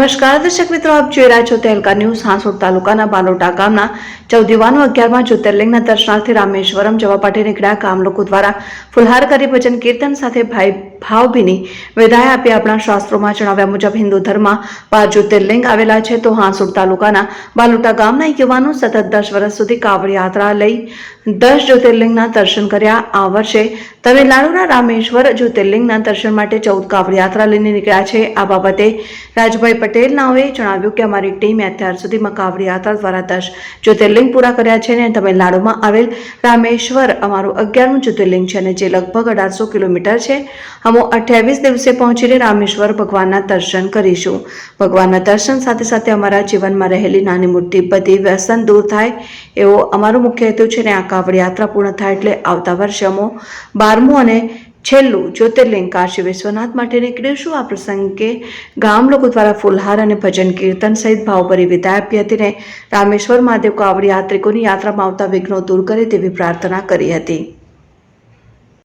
નમસ્કાર, દર્શક મિત્રો, આપ જોઈ રહ્યા છો તહેલકા ન્યૂઝ હાંસોડ તાલુકાના બાલોટા ગામના ચૌદ યુવાનો અગિયારમાં જ્યોતિર્લિંગના દર્શનાર્થે રામેશ્વરમ જવા માટે નીકળ્યા ગામ લોકો દ્વારા ફુલહાર કરી ભજન કીર્તન સાથે ભાઈ ભાવભીની વિદાય આપી આપણા શાસ્ત્રોમાં જણાવ્યા મુજબ હિન્દુ ધર્મમાં પાંચ જ્યોતિર્લિંગ આવેલા છે તો હાંસુર તાલુકાના બાલુટા ગામના યુવાનો સતત દસ વર્ષ સુધી કાવડ યાત્રા લઈ દસ જ્યોતિર્લિંગના દર્શન કર્યા. આ વર્ષે તમિલનાડુના રામેશ્વર જ્યોતિર્લિંગના દર્શન માટે ચૌદ કાવડ યાત્રા લઈને નીકળ્યા છે. આ બાબતે રાજભાઈ પટેલ નાઓએ જણાવ્યું કે અમારી ટીમે અત્યાર સુધીમાં કાવડ યાત્રા દ્વારા દસ જ્યોતિર્લિંગ પૂરા કર્યા છે અને તમિલનાડુમાં આવેલ રામેશ્વર અમારું અગિયારમું જ્યોતિર્લિંગ છે અને જે લગભગ અઢારસો કિલોમીટર છે. અમે અઠ્યાવીસ દિવસે પહોંચીને રામેશ્વર ભગવાનના દર્શન કરીશું. ભગવાનના દર્શન સાથે સાથે અમારા જીવનમાં રહેલી નાની મોટી બધી વ્યસન દૂર થાય એવો અમારો મુખ્ય હેતુ છે ને આ કાવડ યાત્રા પૂર્ણ થાય એટલે આવતા વર્ષે અમો બારમું અને છેલ્લું જ્યોતિર્લિંગ કાશી વિશ્વનાથ માટે નીકળીશું. આ પ્રસંગે ગામ લોકો દ્વારા ફુલહાર અને ભજન કીર્તન સહિત ભાવભરી વિદાય આપી હતી ને રામેશ્વર મહાદેવ કાવડ યાત્રિકોની યાત્રામાં આવતા વિઘ્નો દૂર કરે તેવી પ્રાર્થના કરી હતી.